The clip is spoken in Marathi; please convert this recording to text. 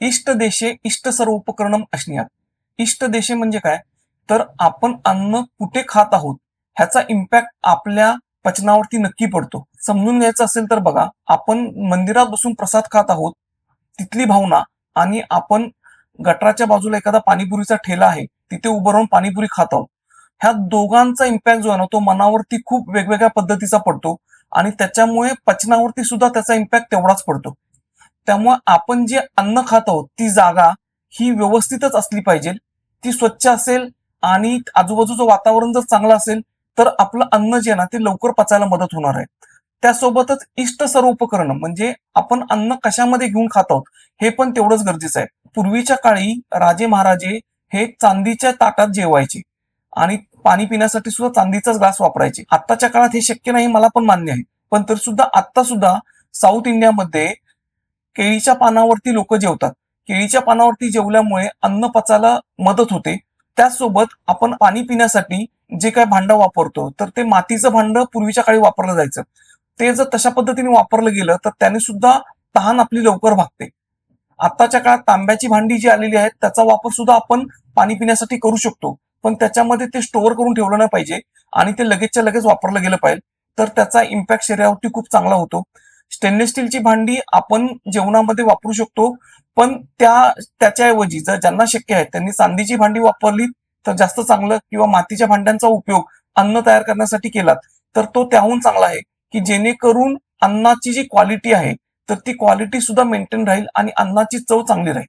इष्ट देशे इष्ट सर्व उपकरणम असण्यात. इष्ट देशे म्हणजे काय? तर आपण अन्न कुठे खात आहोत ह्याचा इम्पॅक्ट आपल्या पचनावरती नक्की पडतो. समजून घ्यायचं असेल तर बघा आपण मंदिरात बसून प्रसाद खात आहोत तिथली भावना आणि आपण गटराच्या बाजूला एखादा पाणीपुरीचा ठेला आहे तिथे उभं राहून पाणीपुरी खात आहोत. ह्या दोघांचा इम्पॅक्ट जो आहे ना तो मनावरती खूप वेगवेगळ्या पद्धतीचा पडतो आणि त्याच्यामुळे पचनावरती सुद्धा त्याचा इम्पॅक्ट तेवढाच पडतो. त्यामुळे आपण जे अन्न खात आहोत ती जागा ही व्यवस्थितच असली पाहिजे. ती स्वच्छ असेल आणि आजूबाजूचं वातावरण जर चांगलं असेल तर आपलं अन्न जे आहे ना ते लवकर पचायला मदत होणार आहे. त्यासोबतच इष्ट सर्व उपकरण म्हणजे आपण अन्न कशामध्ये घेऊन खात आहोत हे पण तेवढंच गरजेचं आहे. पूर्वीच्या काळी राजे महाराजे हे चांदीच्या ताटात जेवायचे आणि पाणी पिण्यासाठी सुद्धा चांदीचाच ग्लास वापरायचे. आत्ताच्या काळात हे शक्य नाही मला पण मान्य आहे. पण तरी सुद्धा आता सुद्धा साऊथ इंडियामध्ये केळीच्या पानावरती लोक जेवतात. केळीच्या पानावरती जेवल्यामुळे अन्न पचायला मदत होते. त्याचसोबत आपण पाणी पिण्यासाठी जे काय भांडं वापरतो तर ते मातीचं भांडं पूर्वीच्या काळी वापरलं जायचं. ते जर तशा पद्धतीने वापरलं गेलं तर त्याने सुद्धा तहान आपली लवकर भागते. आताच्या काळात तांब्याची भांडी जी आलेली आहेत त्याचा वापर सुद्धा आपण पाणी पिण्यासाठी करू शकतो. पण त्याच्यामध्ये ते स्टोअर करून ठेवलं नाही पाहिजे आणि ते लगेचच्या लगेच वापरलं गेलं पाहिजे. तर त्याचा इम्पॅक्ट शरीरावरती खूप चांगला होतो. स्टेनलेस स्टीलची भांडी आपण जेवणामध्ये वापरू शकतो. पण त्या त्याच्याऐवजी जर ज्यांना शक्य आहे त्यांनी चांदीची भांडी वापरली तर जास्त चांगलं किंवा मातीच्या भांड्यांचा उपयोग अन्न तयार करण्यासाठी केला तर तो त्याहून चांगला आहे की जेणेकरून अन्नाची जी क्वालिटी आहे तर ती क्वालिटी सुद्धा मेंटेन राहील आणि अन्नाची चव चांगली राहील.